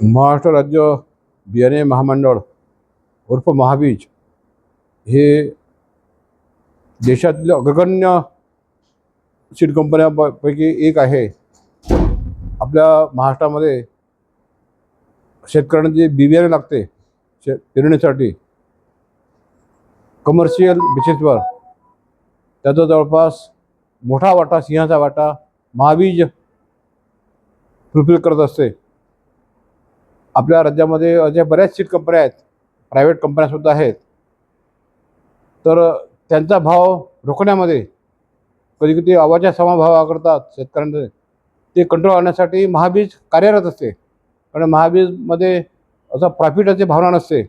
महाराष्ट्र राज्य बियाणे महामंडळ उर्फ महाबीज हे देशातील अग्रगण्य सीड कंपन्यापैकी एक आहे. आपल्या महाराष्ट्रामध्ये शेतकऱ्यांना जे बी बियाणे लागते शे पेरणीसाठी कमर्शियल बेसिसवर त्याचा जवळपास मोठा वाटा सिंहाचा वाटा महाबीज फुलफिल करत असते. आपल्या राज्यामध्ये अशा बऱ्याच सीड कंपन्या आहेत प्रायव्हेट कंपन्यासुद्धा आहेत. तर त्यांचा भाव रोखण्यामध्ये कधी कधी आवाच्या समभाव करतात शेतकऱ्यांचे ते कंट्रोल आणण्यासाठी महाबीज कार्यरत असते. कारण महाबीजमध्ये असं प्रॉफिटाची भावना नसते.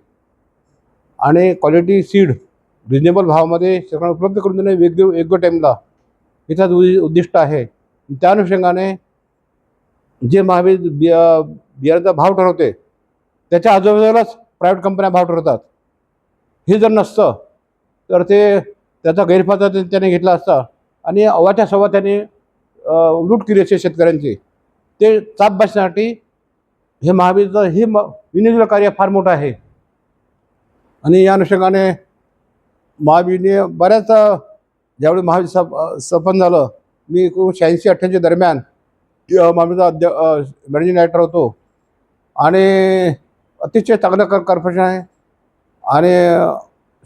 आणि क्वालिटी सीड रिजनेबल भावामध्ये शेतकऱ्यांना उपलब्ध करून देणे वेगळे योग्य टाईमला हिचाच उद्दिष्ट आहे. त्या अनुषंगाने जे महावीर बिया बियाचा भाव ठरवते त्याच्या आजूबाजूलाच प्रायव्हेट कंपन्या भाव ठरवतात हे जर नसतं तर ते त्याचा गैरफायदा त्या- त्याने घेतला असता आणि अवाच्या सव्वा त्याने लूट केली असते शेतकऱ्यांची. ते चाप बसण्यासाठी हे महावीरचं हे म विनियोजन कार्य फार मोठं आहे. आणि या अनुषंगाने महावीरने बऱ्याच ज्यावेळी महावीर सप स्थापन झालं मी एकोणीसशे शहाऐंशी अठ्ठ्याऐंशी दरम्यान महाबीजचा अध्य मॅनेजिंग डायरेक्टर होतो. आणि अतिशय चांगलं कर कॉर्पोरेशन आहे. आणि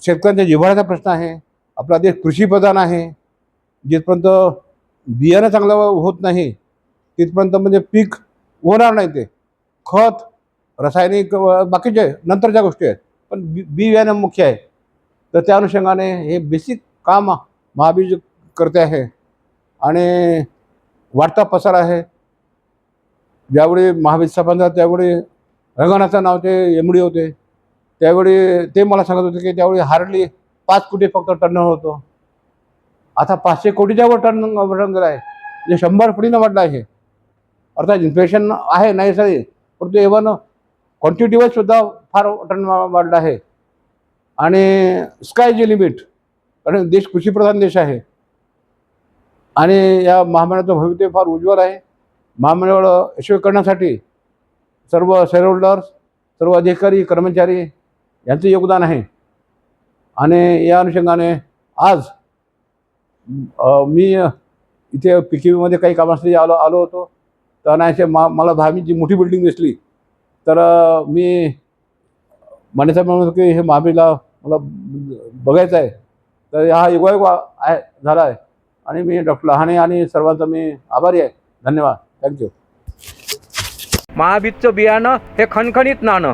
शेतकऱ्यांच्या जिव्हाळ्याचा प्रश्न आहे. आपला देश कृषीप्रधान आहे. जिथपर्यंत बियाणं चांगलं होत नाही तिथपर्यंत म्हणजे पीक होणार नाही ते. खत रासायनिक बाकीचे नंतरच्या गोष्टी आहेत. पण बी बी बियाणं मुख्य आहे. तर त्या अनुषंगाने हे बेसिक काम महाबीज करते आहे. आणि वाढता पसार आहे. ज्यावेळी महावीर साहेबांचा त्यावेळी रंगनाथचं नाव ते एम डी होते. त्यावेळी ते मला सांगत होते की त्यावेळी हार्डली पाच कोटी फक्त टर्न होतो. आता पाचशे कोटीच्या वर टर्न टर्न गेला आहे. म्हणजे शंभर पटीनं वाढलं आहे. अर्थात इन्फ्लेशन आहे नाही सरी परंतु इव्हन क्वांटिटी सुद्धा फार टर्न वाढलं आहे. आणि स्काय जे लिमिट कारण देश कृषीप्रधान देश आहे. आणि या महामंडळाचं भवितव्य फार उज्ज्वल आहे. महामंडळ यशस्वी करण्यासाठी सर्व शेअरहोल्डर्स सर्व अधिकारी कर्मचारी यांचं योगदान आहे. आणि या अनुषंगाने आज मी इथे पी के व्हीमध्ये काही कामासाठी आलो आलो होतो. तर नाही मा मला भावी जी मोठी बिल्डिंग दिसली. तर मी मानेसाहेब म्हणत की हे महाबीला मला बघायचं आहे तर हा युगायुग आहे झाला आहे. आणि मी डॉक्टर लहाने आणि सर्वांचा मी आभारी आहे. धन्यवाद. थँक्यू महाबीजचं बियाणं हे खणखणीत नाणं.